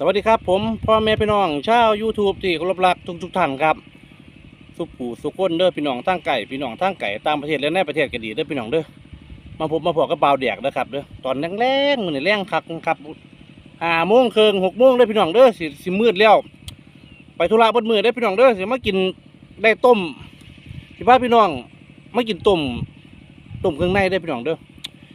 สวัสดีครับผมพ่อแม่พี่น้องชาว YouTube ที่เคารพรักทุกทุกท่านครับ สุขผู้สุขคนเด้อพี่น้องทั้งไก่พี่น้องทั้งไก่ตามประเทศและในประเทศก็ดีเด้อพี่น้องเด้อมาพบมาพอกับบ่าวแดกเด้อครับเด้อตอนแรงๆมือนี้แรงคักครับห้าโมงเครึ่งหกโมงเด้อพี่น้องเด้อสิสิมืดแล้ว ไปธุระบนมือเด้อพี่น้องเด้อสิมากินได้ต้มสิพานพี่น้องมากินต้มต้มเครื่องในเด้อพี่น้องเด้อ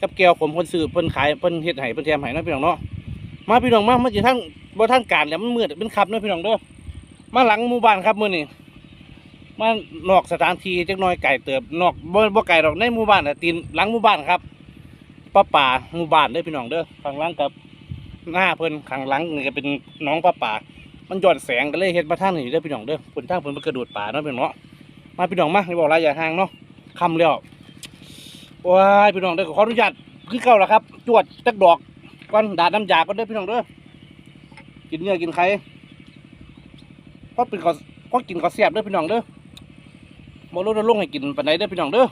กับแก้วผมเพิ่นซื้อเพิ่นขายเพิ่นเฮ็ดให้เพิ่นแถมให้นะพี่น้องเนาะมาพี่น้องมามาจิทั้ง บ่ทั้งการแล้วมันมืดเป็นขับเนาะพี่น้องเด้อมาหลังหมู่บ้านครับมื้อนี้มานอกสถานที่จักหน่อยไก่เติบนอกบ่บ่ไก่ดอกในหมู่บ้านน่ะตีนหลังหมู่บ้านครับป้าป่าหมู่บ้านเด้อพี่น้องเด้อข้างหลังกับหน้าเพิ่นข้างหลังนี่ก็เป็นน้องป้าป่ามันย้อนแสงก็เลยเฮ็ดมาทางนี้เด้อพี่น้องเด้อเพิ่นทางเพิ่นกระโดดป่าเนาะพี่น้องเนาะมาพี่น้องมาอย่บอกหลายอย่าห่างเนาะค่ำแล้วโอ้ยพี่น้องเด้อขออนุญาตคือเก่าแล้วครับ จวดจักดอกก่อนดาดน้ำยาก็ได้อพี่น้องเด้อ กินเนื้อกินไข่ก็เป็นก็ก็กินก็เสียบเด้อพี่น้องเด้อบ่รู้จะลงให้กินปานใดเด้อพี่น้องเด้อ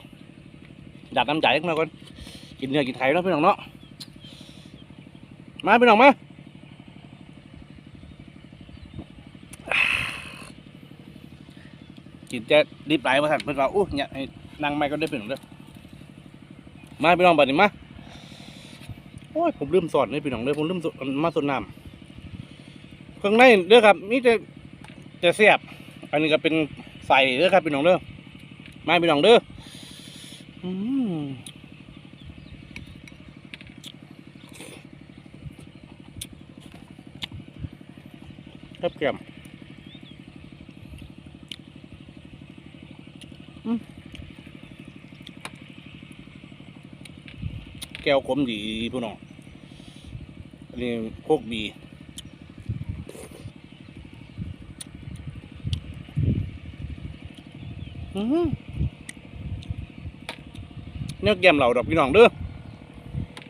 ดาดน้ำยาเล็กน้อยก่อนกินเนื้อกินไข่เนาะพี่น้องเนาะมาพี่น้องมากินจะดิบไหลมาสั่นเพิ่นว่าอู้เนี่ยนั่งไม่ก็ได้พี่น้องเด้อมาพี่น้องบัดนี้มาโอ้ยผมลืมสอนเลยพี่น้องเลยผมลืมมาสดน้ำ เครื่องในเด้อครับนี่จะจะเสียบ อันนี้ก็เป็นใส่เด้อครับพี่น้องเด้อมาพี่น้องเด้ออืมครับแก้มอืมแก้วขมดีพี่น้องอันนี้พวกบี อื้อแกมเหล่าดอกพี่น้องเด้อ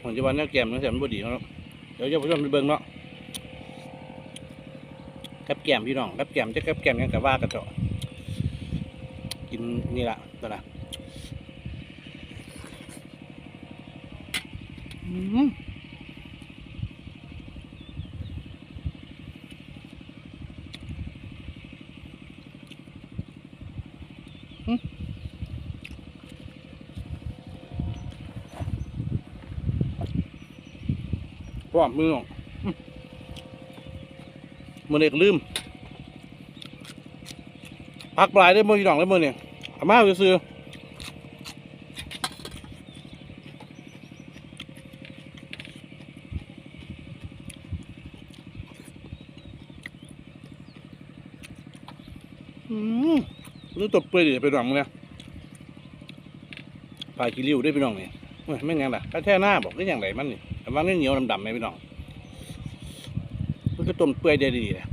ผมจะว่าแนวแกมนั่นแสนบ่ดีเนาะเดี๋ยวจะผู้ชมไปเบิ่งเนาะกับแกมพี่น้องกับแกมจะกับแกมยังแต่ว่ากันเถอะกินนี่ละตัวละอืม พร้อมมือน้องอื้อมือเด็กลืมพักปลายได้มือพี่น้องได้มือเนี่ยอามาซื้อรู้ตบเปื่อยดิไปดองมึงเนี่ยปลาขี้ริ้วได้พี่น้องเนี่ยไม่นยังล่ะถ้าแท่หน้าบอกได้อย่างไรมันนี่ ว่านี่เหนียวดำๆไหมพี่น้องมันก็ต้มเปื่อยได้ดีเลย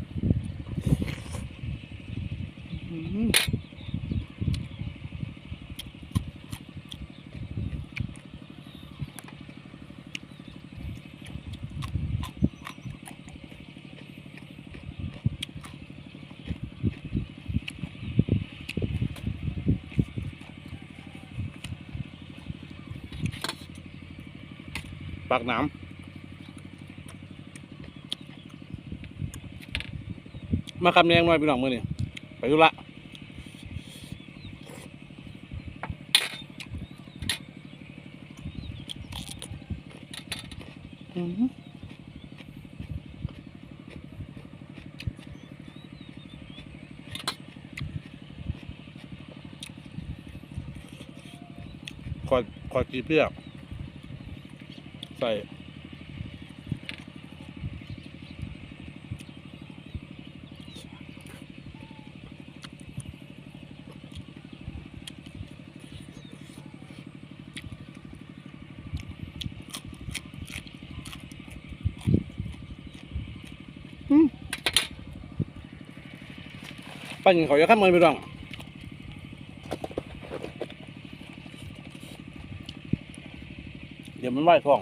ปากหน้ำมาคำแนงหน่อยพี่น้องมือนี่ไปดูละอืมขอขอจีเปรี้ยว ใส่ปั้นเขาจะข้ามมือไปดองเดี๋ยวมันไหวท้อง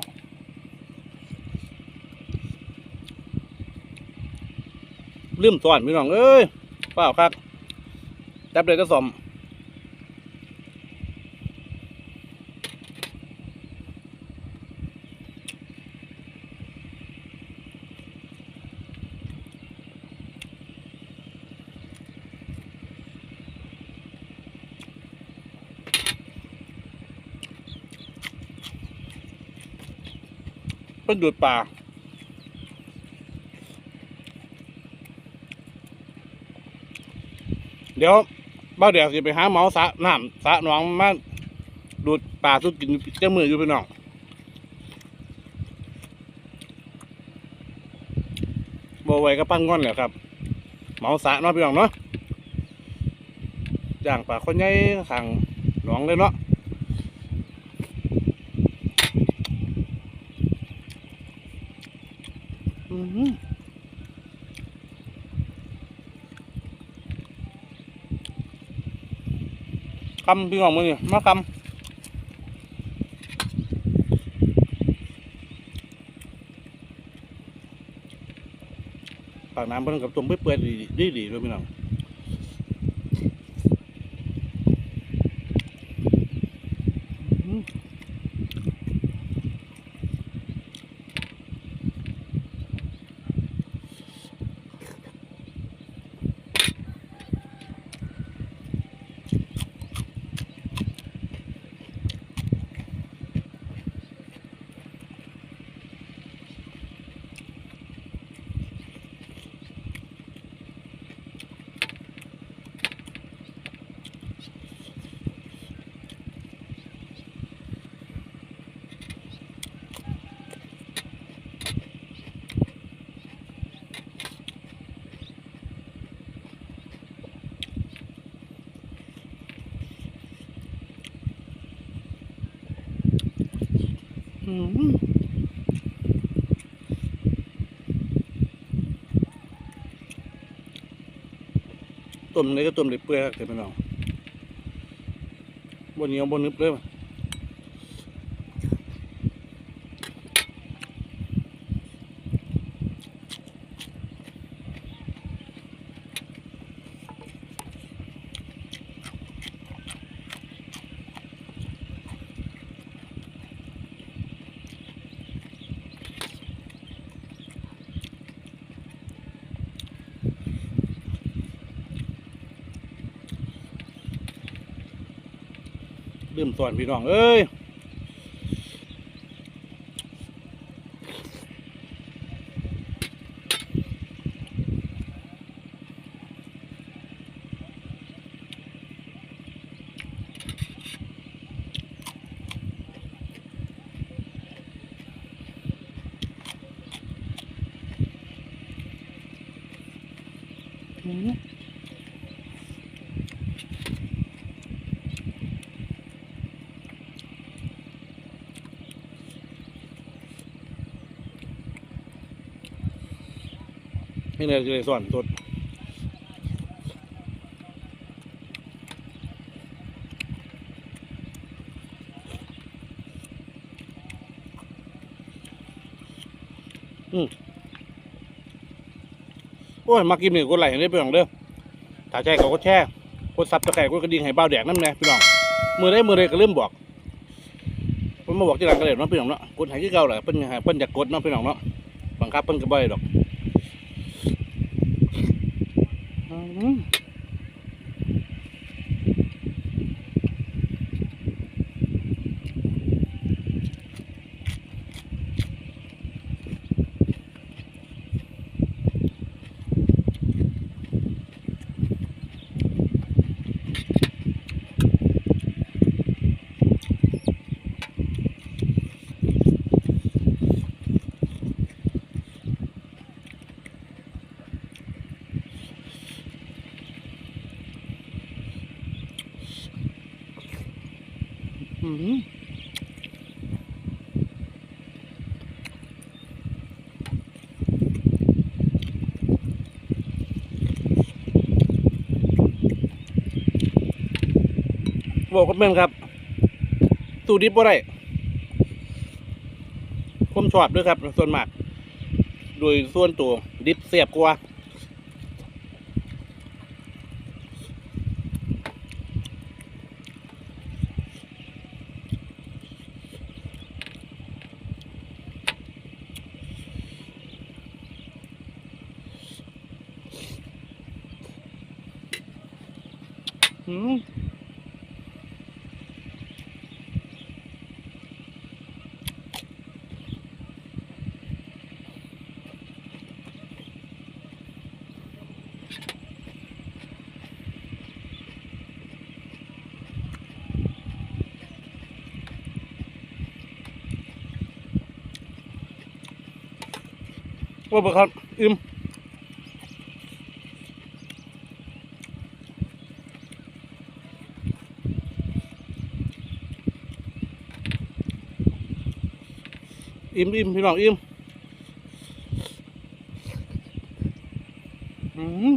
ลืมสอนพี่น้องเอ้ยเปล่าครับจับเลยก็สมเป็นดูดปลา เดี๋ยวบ้าเดี๋ยวจะไปหาเมาสระน้ำสระหนองมาดูดปลาสุดกินเจ้ามืออยู่พี่น้องบไว้ก็ปั้งก้อนแหละครับเมาสระเนาะพี่น้องเนาะย่างปลาคนใหญ่ขังหนองเลยเนาะอื้อหือ คำพี่น้องมือนี่มาคำปากน้ำเพิ่งกับตุ่มเปื่อยๆดีดีดีๆด้วยพี่น้อง อืมอืม ต้มเลยก็ต้มเลยเปื่อยครับเดี๋ยวพี่น้องบนเหนียวบนนึบเลยว่ะ ลืมสอนพี่น้อง เอ้ยอืมี่เลยจะได้สอนสดอืมโอ้ยมากินนึ่งคนไหลได้พี่น้องเด้อถ้าใจเขาก็แช่กดซับตะไคร่กดกระดิ่งให้เบ้าแดกน้ำแน่พี่น้องมือได้มือเลยก็เริ่มบอกมันมาบอกที่หลังกระเด็นเนาะพี่น้องเนาะกดหายที่เก่าแหละเพิ่นให้เพิ่นอยากกดเนาะพี่น้องเนาะบังคับเพิ่นก็บ่ได้ดอก อืมอืม บอกกับเพื่อนครับตู้ดิบบ่ได้ผมชอบด้วยครับ ส่วนมาก โดยส่วนตัวดิบเสียบกว่าอืม ว่าบ่ครับอิ่มอิ่มอิ่มพี่น้องอิ่มอืม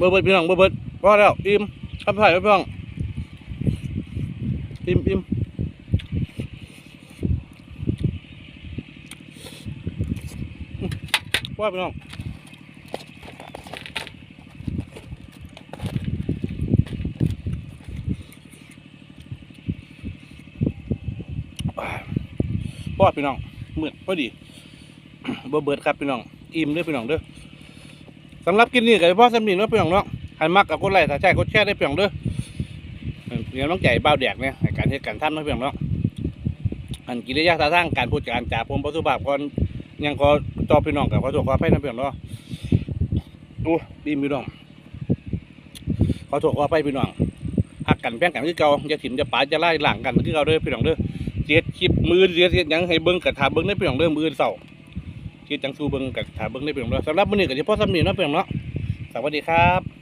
เบิดเบิดพี่น้องเบิดเบิดพอแล้วอิ่มทำถ่ายไว้พี่น้องอิ่มอิ่มอืมว่าพี่น้องพอพี่น้องเหมือนพอดีเบิดเบิดครับพี่น้องอิ่มเด้อพี่น้องเด้อ สำหรับกินนี่ก็เฉพาะสำนีเนาะพี่น้องเนาะหันมักกับกดไลค์ถ้าใช่กดแชร์ได้พี่น้องเด้อเดี๋ยวน้องใจเบาแดกเนี่ยการเฮ็ดการทำเนาะพี่น้องเนาะอันกิริยาท่าทางการพูดการจาผมประสุภาพก่อนยังก็ตอบพี่น้องกับขอโทษขออภัยนะพี่น้องเนาะโอ้ดีพี่น้องขอโทษขออภัยพี่น้องหักกันแบ่งกันคือเก่าอย่าถิ่มอย่าปาดอย่าไล่หลังกันคือเก่าเด้อพี่น้องเด้อเสียดคลิปมือเสียดเสียดหยังให้เบิ่งกับถาเบิ่งได้พี่น้องเด้อมือเศร้า ที่จังสูเบิงกับถาเบิงได้เพียงเนาะสำหรับมื้อนี้ก็สิพอสำนีเนาะเพียงเนาะสวัสดีครับ